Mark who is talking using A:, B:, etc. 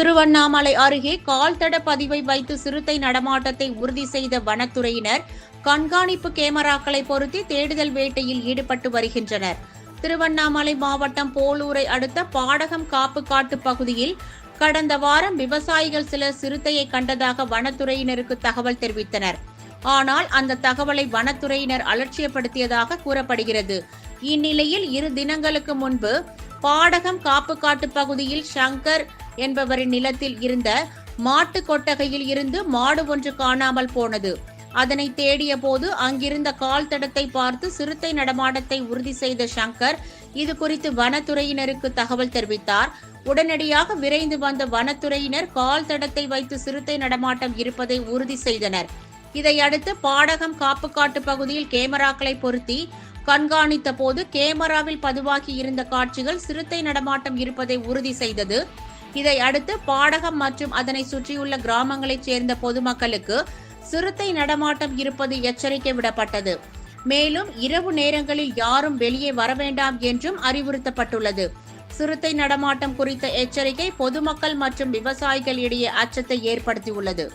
A: திருவண்ணாமலை அருகே கால்தட பதிவை வைத்து சிறுத்தை நடமாட்டத்தை உறுதி செய்த வனத்துறையினர் கண்காணிப்பு கேமராக்களை பொருத்தி தேடுதல் வேட்டையில் ஈடுபட்டு வருகின்றனர். திருவண்ணாமலை மாவட்டம் போலூரை அடுத்த பாடகம் காப்பு காட்டு பகுதியில் கடந்த வாரம் விவசாயிகள் சிலர் சிறுத்தையை கண்டதாக வனத்துறையினருக்கு தகவல் தெரிவித்தனர். ஆனால் அந்த தகவலை வனத்துறையினர் அலட்சியப்படுத்தியதாக கூறப்படுகிறது. இந்நிலையில் இரு தினங்களுக்கு முன்பு பாடகம் காப்பு காட்டு பகுதியில் சங்கர் என்பவரின் நிலத்தில் இருந்த மாட்டு கொட்டகையில் இருந்து மாடு ஒன்று காணாமல் போனது. அதனை தேடிய போது அங்கிருந்த கால் தடத்தை பார்த்து சிறுத்தை நடமாட்டத்தை உறுதி செய்த சங்கர் இது குறித்து வனத்துறையினருக்கு தகவல் தெரிவித்தார். உடனடியாக விரைந்து வந்த வனத்துறையினர் கால் தடத்தை வைத்து சிறுத்தை நடமாட்டம் இருப்பதை உறுதி செய்தனர். இதையடுத்து பாடகம் காப்புக்காட்டு பகுதியில் கேமராக்களை பொருத்தி கண்காணித்த போது கேமராவில் பதிவாகி இருந்த காட்சிகள் சிறுத்தை நடமாட்டம் இருப்பதை உறுதி செய்தது. இதை அடுத்து பாடகம் மற்றும் அதனை சுற்றியுள்ள கிராமங்களைச் சேர்ந்த பொதுமக்களுக்கு சிறுத்தை நடமாட்டம் இருப்பது எச்சரிக்கை விடப்பட்டது. மேலும் இரவு நேரங்களில் யாரும் வெளியே வர வேண்டாம் என்றும் அறிவுறுத்தப்பட்டுள்ளது. சிறுத்தை நடமாட்டம் குறித்த எச்சரிக்கை பொதுமக்கள் மற்றும் விவசாயிகள் இடையே அச்சத்தை ஏற்படுத்தியுள்ளது.